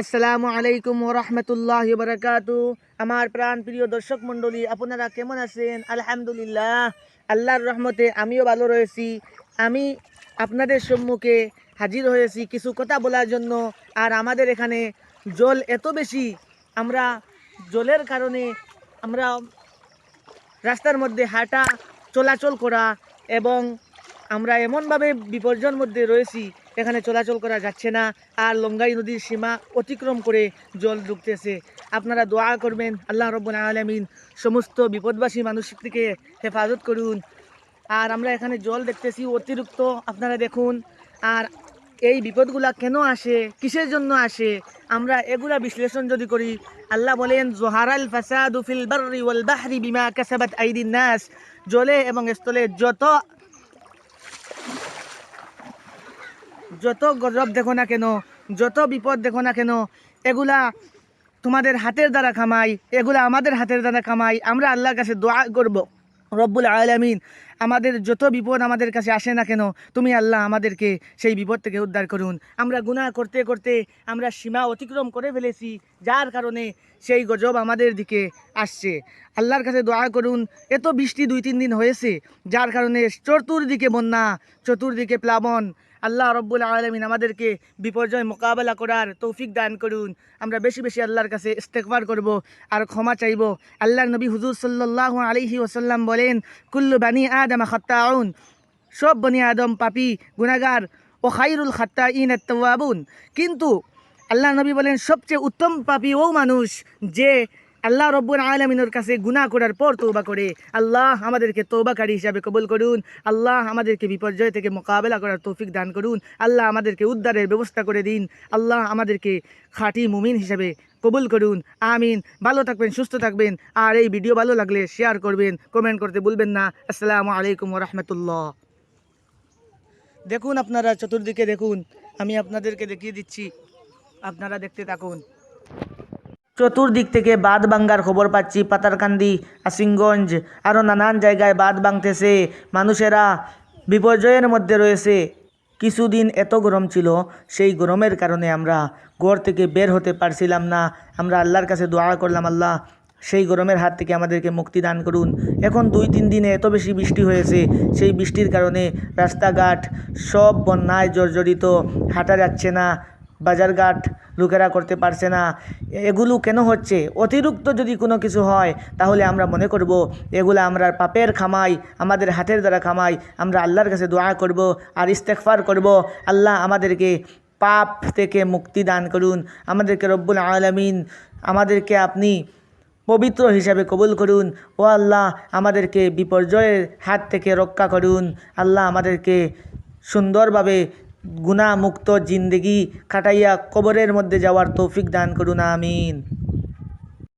আসসালামু আলাইকুম রহমতুল্লাহ বারাকাতু। আমার প্রাণ প্রিয় দর্শক মণ্ডলী, আপনারা কেমন আছেন? আলহামদুলিল্লাহ, আল্লাহর রহমতে আমিও ভালো রয়েছি। আমি আপনাদের সম্মুখে হাজির হয়েছি কিছু কথা বলার জন্য। আর আমাদের এখানে জল এত বেশি, আমরা জলের কারণে আমরা রাস্তার মধ্যে হাঁটা, চলাচল করা এবং আমরা এমনভাবে বিপর্যয়ের মধ্যে রয়েছি এখানে চলাচল করা যাচ্ছে না আর লঙ্গাই নদীর সীমা অতিক্রম করে জল ঢুকতেছে। আপনারা দোয়া করবেন, আল্লাহ রব্বুল আলমিন সমস্ত বিপদবাসী মানুষ থেকে হেফাজত করুন। আর আমরা এখানে জল দেখতেছি, অতিরিক্ত আপনারা দেখুন। আর এই বিপদগুলা কেন আসে, কিসের জন্য আসে, আমরা এগুলা বিশ্লেষণ যদি করি, আল্লাহ বলেন জোহারাল ফাসাদু ফিল বাররি ওয়াল বাহরি বিমা কাসাবাত আইদিন নাস। জলে এবং স্থলে যত যত গজব দেখো না কেন, যত বিপদ দেখো না কেন, এগুলা তোমাদের হাতের দ্বারা কামাই, এগুলা আমাদের হাতের দ্বারা কামাই। আমরা আল্লাহর কাছে দোয়া করব। রব্বুল আলামিন, আমাদের যত বিপদ আমাদের কাছে আসে না কেন, তুমি আল্লাহ আমাদেরকে সেই বিপদ থেকে উদ্ধার করুন। আমরা গুনাহ করতে করতে আমরা সীমা অতিক্রম করে ফেলেছি, যার কারণে সেই গজব আমাদের দিকে আসছে। আল্লাহর কাছে দোয়া করুন, এত বৃষ্টি দুই তিন দিন হয়েছে, যার কারণে চতুর্দিকে বন্যা, চতুর্দিকে প্লাবন আল্লাহ রব্বুল আলমিন আমাদেরকে বিপর্যয় মোকাবেলা করার তৌফিক দান করুন। আমরা বেশি বেশি আল্লাহর কাছে ইস্তেকবার করব আর ক্ষমা চাইব। আল্লাহর নবী হুজুর সাল্লাহ আলিহি ওসাল্লাম বলেন, কুল্লু বানি আদম খত্তাউন। সব বনি আদম পাপি গুনাগার ও খাইরুল খাত্তা ইন কিন্তু আল্লাহ নবী বলেন, সবচেয়ে উত্তম পাপি ও মানুষ যে আল্লাহ রব্বুল আলমিনের কাছে গুনাহ করার পর তৌবা করে। আল্লাহ আমাদেরকে তৌবাকারী হিসাবে কবুল করুন। আল্লাহ আমাদেরকে বিপর্যয় থেকে মোকাবেলা করার তৌফিক দান করুন। আল্লাহ আমাদেরকে উদ্ধারের ব্যবস্থা করে দিন। আল্লাহ আমাদেরকে খাঁটি মুমিন হিসাবে কবুল করুন। আমিন। ভালো থাকবেন, সুস্থ থাকবেন। আর এই ভিডিও ভালো লাগলে শেয়ার করবেন কমেন্ট করতে ভুলবেন না। আসসালামু আলাইকুম রহমতুল্লাহ। দেখুন আপনারা, চতুর্দিকে দেখুন। আমি আপনাদেরকে দেখিয়ে দিচ্ছি। আপনারা দেখতে থাকুন। চতুর্দিক থেকে বাঁধ ভাঙ্গার খবর পাচ্ছি পাতারকান্দি আসিংগঞ্জ আরও নানান জায়গায় বাঁধ ভাঙতেছে। মানুষেরা বিপর্যয়ের মধ্যে রয়েছে। কিছুদিন এত গরম ছিল, সেই গরমের কারণে আমরা ঘর থেকে বের হতে পারছিলাম না। আমরা আল্লাহর কাছে দোয়া করলাম, আল্লাহ, সেই গরমের হাত থেকে আমাদেরকে মুক্তি দান করুন। এখন দুই তিন দিনে এত বেশি বৃষ্টি হয়েছে, সেই বৃষ্টির কারণে রাস্তাঘাট সব বন্যায় জর্জরিত, হাঁটা যাচ্ছে না। বাজারঘাট লোকেরা করতে পারছে না। এগুলো কেন হচ্ছে? অতিরিক্ত যদি কোনো কিছু হয়, তাহলে আমরা মনে করব, এগুলো আমরা পাপের খামাই, আমাদের হাতের দ্বারা খামাই, আমরা আল্লাহর কাছে দোয়া করব আর ইস্তেকফার করব। আল্লাহ আমাদেরকে পাপ থেকে মুক্তি দান করুন। আমাদেরকে রব্বুল আলমিন আমাদেরকে আপনি পবিত্র হিসাবে কবুল করুন। ও আল্লাহ আমাদেরকে বিপর্যয়ের হাত থেকে রক্ষা করুন। আল্লাহ আমাদেরকে সুন্দরভাবে গুণামুক্ত জিন্দেগি কাটাইয়া কবরের মধ্যে যাওয়ার তৌফিক দান করুন আমিন।